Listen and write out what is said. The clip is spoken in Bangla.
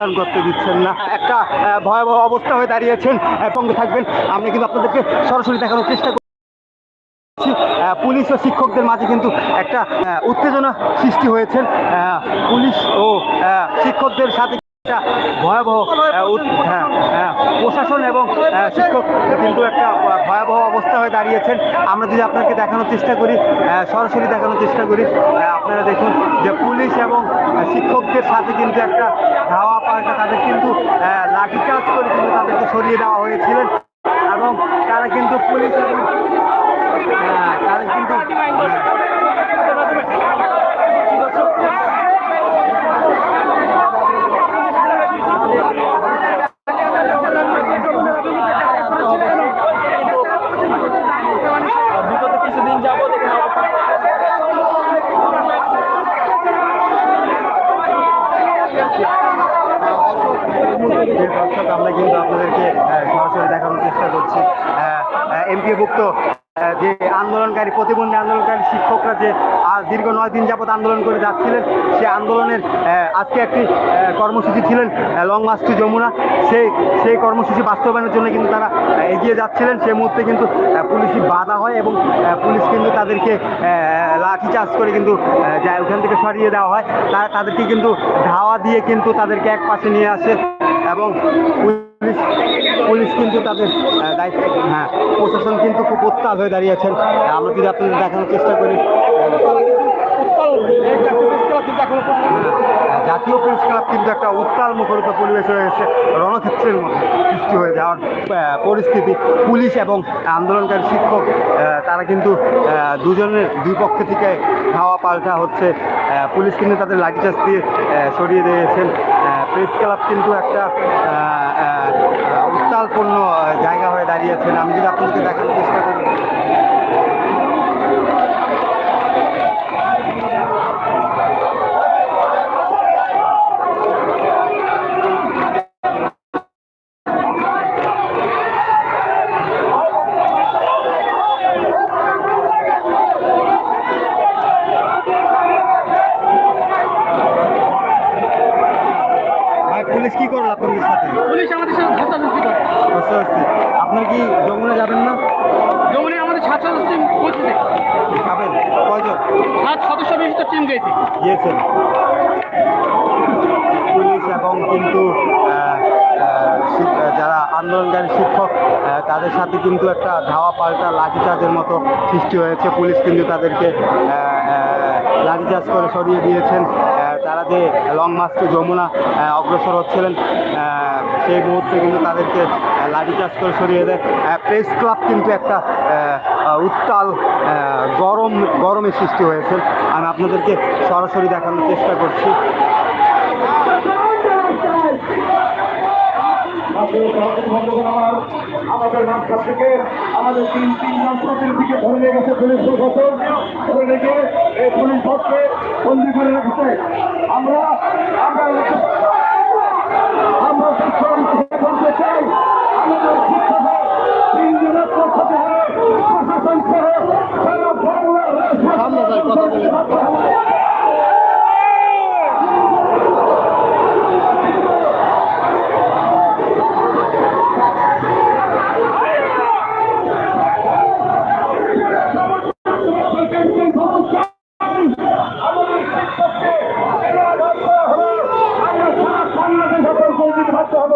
করতে দিচ্ছেন না। একটা ভয়াবহ অবস্থা হয়ে দাঁড়িয়েছেন পঙ্গে থাকবেন। আমরা কিন্তু আপনাদেরকে সরাসরি দেখানোর চেষ্টা করছি পুলিশ ও শিক্ষকদের মাঝে কিন্তু একটা উত্তেজনা সৃষ্টি হয়েছে। পুলিশ ও শিক্ষকদের সাথে একটা ভয়াবহ হ্যাঁ, হ্যাঁ, প্রশাসন এবং শিক্ষক কিন্তু একটা ভয়াবহ অবস্থা হয়ে দাঁড়িয়েছেন। আমরা যদি আপনাকে দেখানোর চেষ্টা করি সরাসরি দেখানোর চেষ্টা করি আপনারা দেখুন যে পুলিশ এবং শিক্ষকদের সাথে কিন্তু একটা ধাওয়া পাল্টা তাদের কিন্তু লাঠিচার্জ করে কিন্তু তাদেরকে সরিয়ে দেওয়া হয়েছিলেন। এবং তারা কিন্তু পুলিশ তারা কিন্তু দর্শক আমরা কিন্তু আপনাদেরকে সরাসরি দেখানোর চেষ্টা করছি। এমপিভুক্ত যে আন্দোলনকারী প্রতিবন্ধী আন্দোলনকারী শিক্ষকরা যে আজ দীর্ঘ নয় দিন যাবত আন্দোলন করে যাচ্ছিলেন সে আন্দোলনের আজকে একটি কর্মসূচি ছিলেন লং মার্চ টু যমুনা। সেই সেই কর্মসূচি বাস্তবায়নের জন্য কিন্তু তারা এগিয়ে যাচ্ছিলেন। সেই মুহূর্তে কিন্তু আহ, পুলিশি বাধা হয় এবং পুলিশ কিন্তু তাদেরকে লাঠি লাঠিচার্জ করে কিন্তু ওখান থেকে সরিয়ে দেওয়া হয়। তারা তাদেরকে কিন্তু ধাওয়া দিয়ে কিন্তু তাদেরকে এক পাশে নিয়ে আসে। এবং পুলিশ পুলিশ কিন্তু তাদের দায়িত্ব হ্যাঁ প্রশাসন কিন্তু খুব উত্তাল হয়ে দাঁড়িয়েছেন। আমরা কিন্তু আপনাদের দেখানোর চেষ্টা করি। জাতীয় প্রেস ক্লাব কিন্তু একটা উত্তাল মুখরিত পরিবেশ হয়ে গেছে রণক্ষেত্রের মতো সৃষ্টি হয়ে যাওয়ার পরিস্থিতি। পুলিশ এবং আন্দোলনকারী শিক্ষক তারা কিন্তু দুজনের দুই পক্ষ থেকে খাওয়া পাল্টা হচ্ছে। পুলিশ কিন্তু তাদের লাঠিচার্জ দিয়ে সরিয়ে দিয়েছেন। প্রেস ক্লাব কিন্তু একটা উত্তালপূর্ণ জায়গা হয়ে দাঁড়িয়েছেন। আমি যদি আপনাদেরকে দেখানোর চেষ্টা করি। পুলিশ কি করল আপনাদের সাথে? পুলিশ আমাদের সাথে ধস্তাধস্তি করে। পারছি আপনার কি যমুনা যাবেন না? যমুনে আমাদের সাত সদস্য যাবেন কয়জন? সাত সদস্য বিশিষ্ট টিম গেছে গিয়েছেন। পুলিশ এবং কিন্তু যারা আন্দোলনকারী শিক্ষক তাদের সাথে কিন্তু একটা ধাওয়া পাল্টা লাঠিচার্জের মতো সৃষ্টি হয়েছে। পুলিশ কিন্তু তাদেরকে লাঠিচার্জ করে সরিয়ে দিয়েছেন। তারা যে লং মার্চ যমুনা অগ্রসর হচ্ছিলেন সেই মুহূর্তে কিন্তু তাদেরকে লাঠি লাঠিচার্জ করে সরিয়ে দেয়। প্রেস ক্লাব কিন্তু একটা উত্তাল গরম, গরমের সৃষ্টি হয়েছে। আমি আপনাদেরকে সরাসরি দেখানোর চেষ্টা করছি। আমাদের তিন ধরে নিয়ে গেছে পুলিশ প্রশাসন। ধরে এই পুলিশ করে রেখেছে। আমরা আমরা শিক্ষক হিসেবে বলতে চাই আমাদের শিক্ষকের তিনজনের পক্ষ থেকে প্রশাসন সহ সারা বাংলার আমাদের শিক্ষককে আমরা সারা বাংলাদেশ কৌমিক হব।